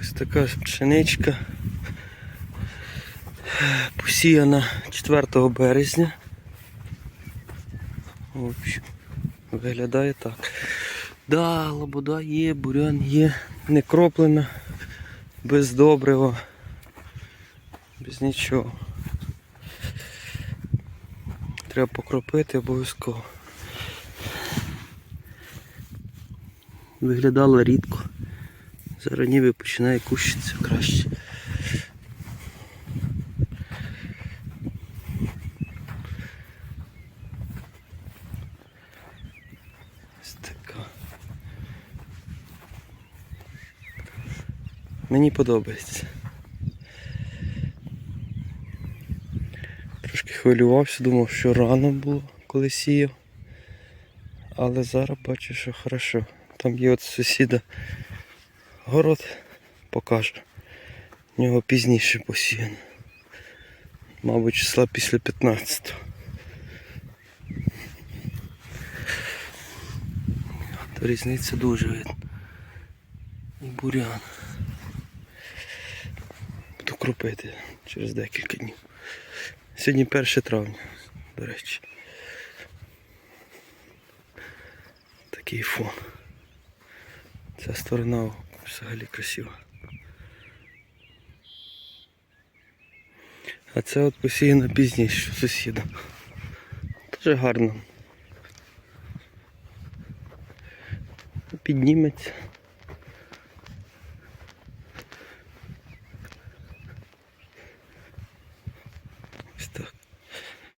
Ось така пшеничка. Посіяна 4 березня. В общем, виглядає так. Да, лобода є, бурян є, не кроплена, без добрива, без нічого. Треба покропити обов'язково. Виглядала рідко. Зараз ніби починає кущитися краще. Ось така. Мені подобається. Трошки хвилювався, думав, що рано було, коли сіяв. Але зараз бачу, що хорошо. Там є от сусіда город покаже. В нього пізніше посіяно. Мабуть, числа після 15. То різниця дуже видно. І бурян. Буду кропити через декілька днів. Сьогодні 1 травня, до речі. Такий фон. Ця сторона взагалі красиво. А це от посіяно пізніше що сусіда. Дуже гарно. Підніметься. Ось так.